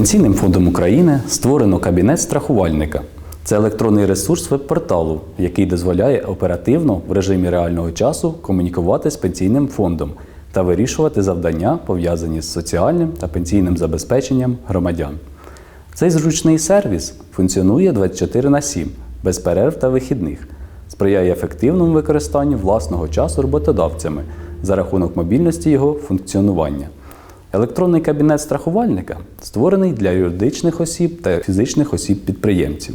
Пенсійним фондом України створено кабінет страхувальника. Це електронний ресурс веб-порталу, який дозволяє оперативно в режимі реального часу комунікувати з пенсійним фондом та вирішувати завдання, пов'язані з соціальним та пенсійним забезпеченням громадян. Цей зручний сервіс функціонує 24 на 7, без перерв та вихідних, сприяє ефективному використанню власного часу роботодавцями за рахунок мобільності його функціонування. Електронний кабінет страхувальника створений для юридичних осіб та фізичних осіб-підприємців.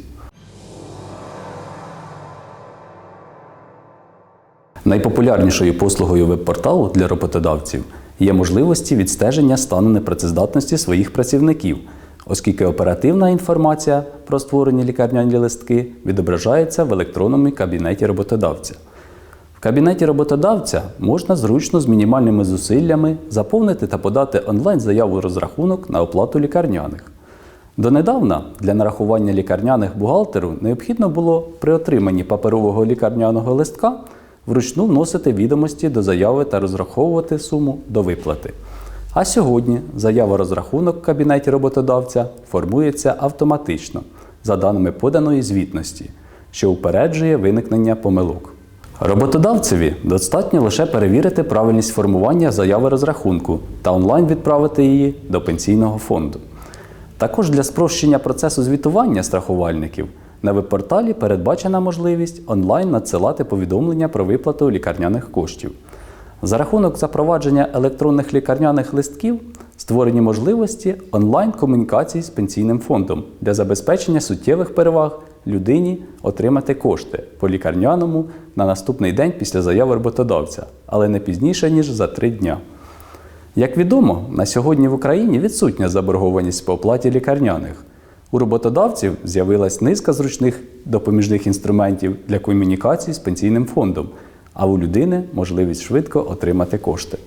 Найпопулярнішою послугою веб-порталу для роботодавців є можливості відстеження стану непрацездатності своїх працівників, оскільки оперативна інформація про створені лікарняні листки відображається в електронному кабінеті роботодавця. Кабінеті роботодавця можна зручно з мінімальними зусиллями заповнити та подати онлайн-заяву розрахунок на оплату лікарняних. Донедавна для нарахування лікарняних бухгалтеру необхідно було при отриманні паперового лікарняного листка вручну вносити відомості до заяви та розраховувати суму до виплати. А сьогодні заява розрахунок в кабінеті роботодавця формується автоматично за даними поданої звітності, що упереджує виникнення помилок. Роботодавцеві достатньо лише перевірити правильність формування заяви розрахунку та онлайн відправити її до пенсійного фонду. Також для спрощення процесу звітування страхувальників на веб-порталі передбачена можливість онлайн надсилати повідомлення про виплату лікарняних коштів. За рахунок запровадження електронних лікарняних листків створені можливості онлайн-комунікації з пенсійним фондом для забезпечення суттєвих переваг людині отримати кошти по лікарняному на наступний день після заяви роботодавця, але не пізніше ніж за три дня. Як відомо, на сьогодні в Україні відсутня заборгованість по оплаті лікарняних. У роботодавців з'явилась низка зручних допоміжних інструментів для комунікації з пенсійним фондом, а у людини можливість швидко отримати кошти.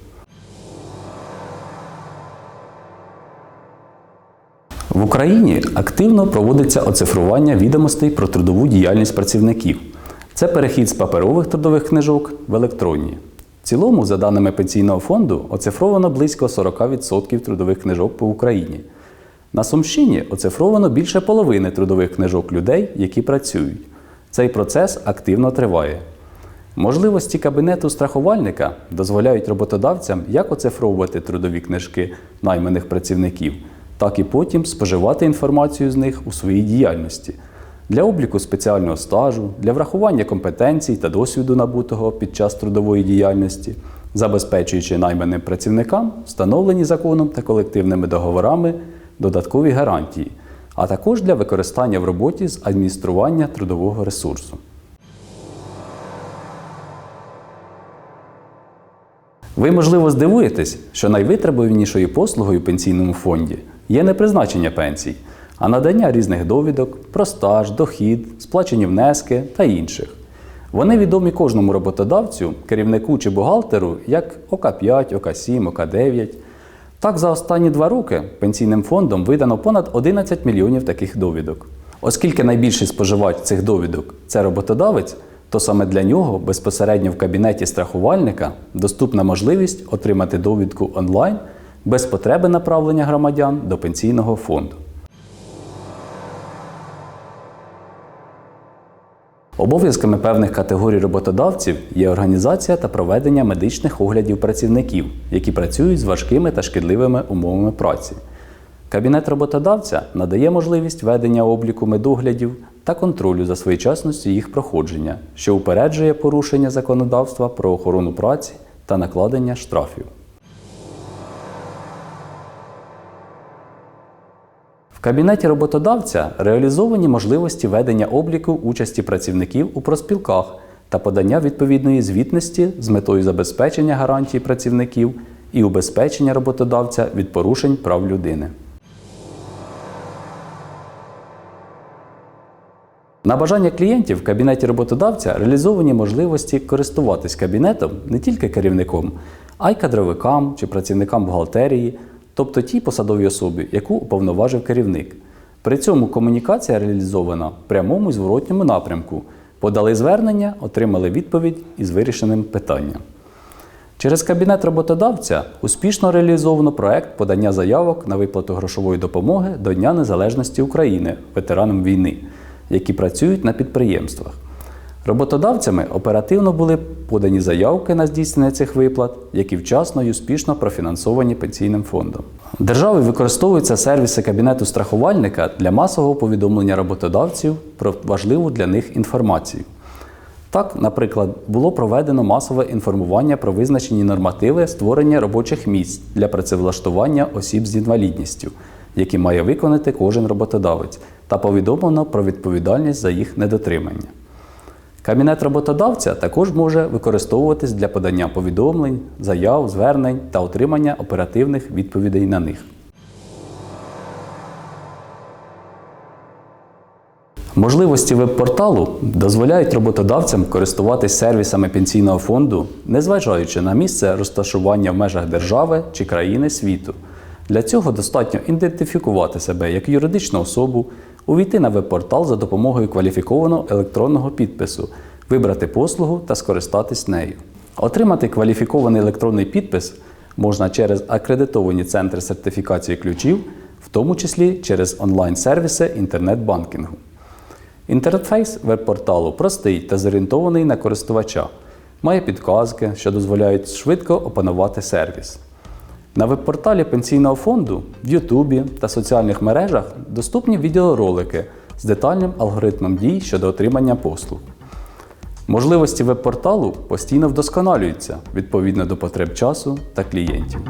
В Україні активно проводиться оцифрування відомостей про трудову діяльність працівників. Це перехід з паперових трудових книжок в електронні. В цілому, за даними пенсійного фонду, оцифровано близько 40% трудових книжок по Україні. На Сумщині оцифровано більше половини трудових книжок людей, які працюють. Цей процес активно триває. Можливості кабінету страхувальника дозволяють роботодавцям як оцифровувати трудові книжки найманих працівників, так і потім споживати інформацію з них у своїй діяльності для обліку спеціального стажу, для врахування компетенцій та досвіду набутого під час трудової діяльності, забезпечуючи найманим працівникам встановлені законом та колективними договорами додаткові гарантії, а також для використання в роботі з адміністрування трудового ресурсу. Ви, можливо, здивуєтесь, що найвитребуванішою послугою в пенсійному фонді є не призначення пенсій, а надання різних довідок про стаж, дохід, сплачені внески та інших. Вони відомі кожному роботодавцю, керівнику чи бухгалтеру як ОК5, ОК7, ОК9. Так, за останні два роки пенсійним фондом видано понад 11 мільйонів таких довідок. Оскільки найбільший споживач цих довідок це роботодавець, то саме для нього безпосередньо в кабінеті страхувальника доступна можливість отримати довідку онлайн без потреби направлення громадян до пенсійного фонду. Обов'язками певних категорій роботодавців є організація та проведення медичних оглядів працівників, які працюють з важкими та шкідливими умовами праці. Кабінет роботодавця надає можливість ведення обліку медоглядів та контролю за своєчасністю їх проходження, що упереджує порушення законодавства про охорону праці та накладення штрафів. В кабінеті роботодавця реалізовані можливості ведення обліку участі працівників у проспілках та подання відповідної звітності з метою забезпечення гарантій працівників і убезпечення роботодавця від порушень прав людини. На бажання клієнтів в кабінеті роботодавця реалізовані можливості користуватись кабінетом не тільки керівником, а й кадровикам чи працівникам бухгалтерії, тобто тій посадовій особі, яку уповноважив керівник. При цьому комунікація реалізована в прямому і зворотньому напрямку. Подали звернення, отримали відповідь із вирішеним питанням. Через кабінет роботодавця успішно реалізовано проект подання заявок на виплату грошової допомоги до Дня Незалежності України ветеранам війни, які працюють на підприємствах. Роботодавцями оперативно були подані заявки на здійснення цих виплат, які вчасно і успішно профінансовані пенсійним фондом. Державою використовуються сервіси кабінету страхувальника для масового повідомлення роботодавців про важливу для них інформацію. Так, наприклад, було проведено масове інформування про визначені нормативи створення робочих місць для працевлаштування осіб з інвалідністю, які має виконати кожен роботодавець, та повідомлено про відповідальність за їх недотримання. Кабінет роботодавця також може використовуватись для подання повідомлень, заяв, звернень та отримання оперативних відповідей на них. Можливості веб-порталу дозволяють роботодавцям користуватись сервісами пенсійного фонду, незважаючи на місце розташування в межах держави чи країни світу. Для цього достатньо ідентифікувати себе як юридичну особу, увійти на веб-портал за допомогою кваліфікованого електронного підпису, вибрати послугу та скористатись нею. Отримати кваліфікований електронний підпис можна через акредитовані центри сертифікації ключів, в тому числі через онлайн-сервіси інтернет-банкінгу. Інтерфейс веб-порталу простий та зорієнтований на користувача. Має підказки, що дозволяють швидко опанувати сервіс. На веб-порталі пенсійного фонду в Ютубі та соціальних мережах доступні відеоролики з детальним алгоритмом дій щодо отримання послуг. Можливості веб-порталу постійно вдосконалюються відповідно до потреб часу та клієнтів.